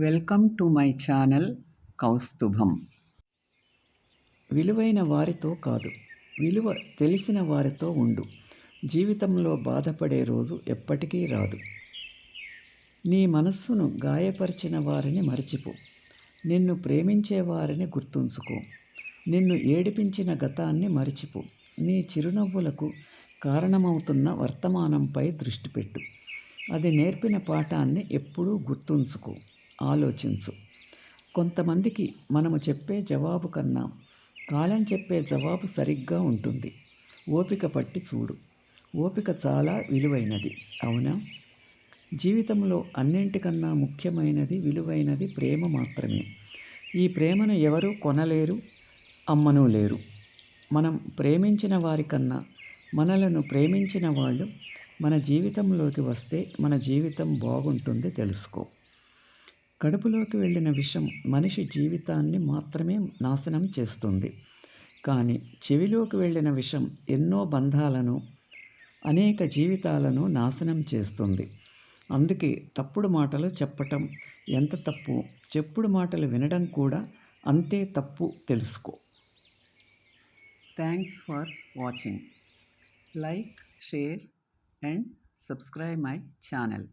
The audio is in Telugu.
Welcome to my channel Kaustubham. విలువైన వారితో కాదు విలువ తెలిసిన వారితో ఉండు. జీవితంలో బాధపడే రోజు ఎప్పటికీ రాదు. నీ మనస్సును గాయపరిచిన వారిని మరచిపో. నిన్ను ప్రేమించే వారిని గుర్తుంచుకో. నిన్ను ఏడిపించిన గతాన్ని మరచిపో. నీ చిరునవ్వులకు కారణమవుతున్న వర్తమానంపై దృష్టి పెట్టు. అది నేర్పిన పాఠాన్ని ఎప్పుడూ గుర్తుంచుకో. ఆలోచించు. కొంతమందికి మనము చెప్పే జవాబు కన్నా కాలం చెప్పే జవాబు సరిగ్గా ఉంటుంది. ఓపిక పట్టి చూడు. ఓపిక చాలా విలువైనది. అవునా? జీవితంలో అన్నింటికన్నా ముఖ్యమైనది విలువైనది ప్రేమ మాత్రమే. ఈ ప్రేమను ఎవరూ కొనలేరు అమ్మను లేరు. మనం ప్రేమించిన వారికన్నా మనలను ప్రేమించిన వాళ్ళు మన జీవితంలోకి వస్తే మన జీవితం బాగుంటుంది తెలుసుకో. కడుపులోకి వెళ్ళిన విషం మనిషి జీవితాన్ని మాత్రమే నాశనం చేస్తుంది. కానీ చెవిలోకి వెళ్ళిన విషం ఎన్నో బంధాలను అనేక జీవితాలను నాశనం చేస్తుంది. అందుకే తప్పుడు మాటలు చెప్పటం ఎంత తప్పు చెప్పుడు మాటలు వినడం కూడా అంతే తప్పు తెలుసుకో. Thanks for watching like share and subscribe my channel